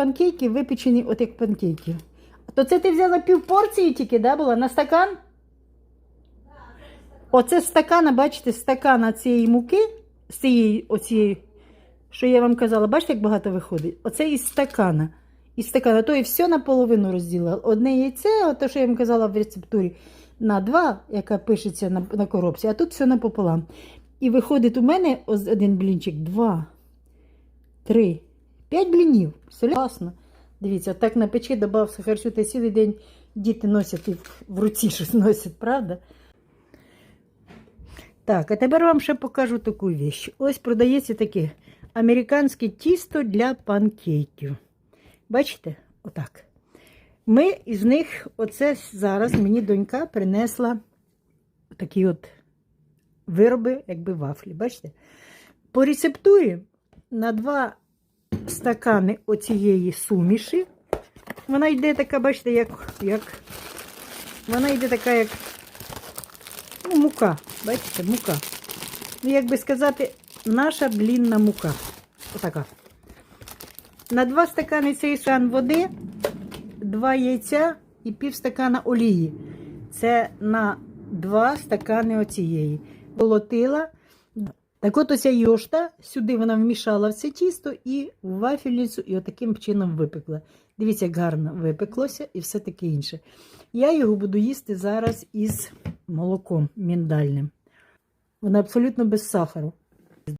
панкейки випечені, от як панкейки. То це ти взяла пів порції тільки, да, була? На стакан? Оце стакана, бачите, стакана цієї муки, з цієї, оцієї, що я вам казала, бачите, як багато виходить? Оце із стакана. Із стакана. То і все наполовину розділила. Одне яйце, те, що я вам казала в рецептурі, на два, яка пишеться на, на коробці, а тут все напополам. І виходить у мене один блінчик, два, три, п'ять блінів. Все класно. Дивіться, так на печі додав сахарцю та цілий день діти носять і в руці щось носять, правда? Так, а тепер вам ще покажу таку віч. Ось продається таке американське тісто для панкейків. Бачите? Отак. Ми із них, оце зараз мені донька принесла такі от вироби, якби вафлі. Бачите? По рецептурі на два стакани оцієї суміші. Вона йде така, бачите, як, як вона йде така, як ну, мука. Бачите, мука. Ну, як би сказати, наша блінна мука. Отака. На два стакани цієї стакан води, два яйця і пів стакана олії. Це на два стакани оцієї. Молотила. Так от ося йошта, сюди вона вмішала все тісто і в вафельницю, і отаким чином випекла. Дивіться, як гарно випеклося і все таке інше. Я його буду їсти зараз із молоком міндальним. Вона абсолютно без сахару.